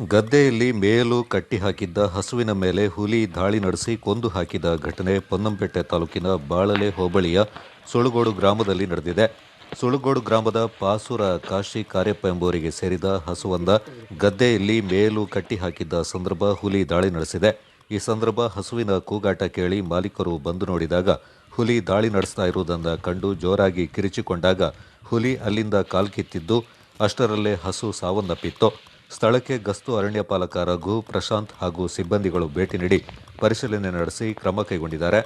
ಗದ್ದೆಯಲ್ಲಿ ಮೇಯಲು ಕಟ್ಟಿಹಾಕಿದ್ದ ಹಸುವಿನ ಮೇಲೆ ಹುಲಿ ದಾಳಿ ನಡೆಸಿ ಕೊಂದು ಹಾಕಿದ ಘಟನೆ ಪೊನ್ನಂಪೇಟೆ ತಾಲೂಕಿನ ಬಾಳಲೆ ಹೋಬಳಿಯ ಸುಳುಗೋಡು ಗ್ರಾಮದಲ್ಲಿ ನಡೆದಿದೆ. ಸುಳುಗೋಡು ಗ್ರಾಮದ ಪಾಸುರ ಕಾಶಿ ಕಾರ್ಯಪ್ಪ ಎಂಬುವರಿಗೆ ಸೇರಿದ ಹಸುವೊಂದ ಗದ್ದೆಯಲ್ಲಿ ಮೇಯಲು ಕಟ್ಟಿಹಾಕಿದ್ದ ಸಂದರ್ಭ ಹುಲಿ ದಾಳಿ ನಡೆಸಿದೆ. ಈ ಸಂದರ್ಭ ಹಸುವಿನ ಕೂಗಾಟ ಕೇಳಿ ಮಾಲೀಕರು ಬಂದು ನೋಡಿದಾಗ ಹುಲಿ ದಾಳಿ ನಡೆಸ್ತಾ ಇರುವುದನ್ನು ಕಂಡು ಜೋರಾಗಿ ಕಿರಿಚಿಕೊಂಡಾಗ ಹುಲಿ ಅಲ್ಲಿಂದ ಕಾಲ್ಕಿತ್ತಿದ್ದು ಅಷ್ಟರಲ್ಲೇ ಹಸು ಸಾವನ್ನಪ್ಪಿತ್ತು. ಸ್ಥಳಕ್ಕೆ ಗಸ್ತು ಅರಣ್ಯಪಾಲಕ ರಘು ಪ್ರಶಾಂತ್ ಹಾಗೂ ಸಿಬ್ಬಂದಿಗಳು ಭೇಟಿ ನೀಡಿ ಪರಿಶೀಲನೆ ನಡೆಸಿ ಕ್ರಮ ಕೈಗೊಂಡಿದ್ದಾರೆ.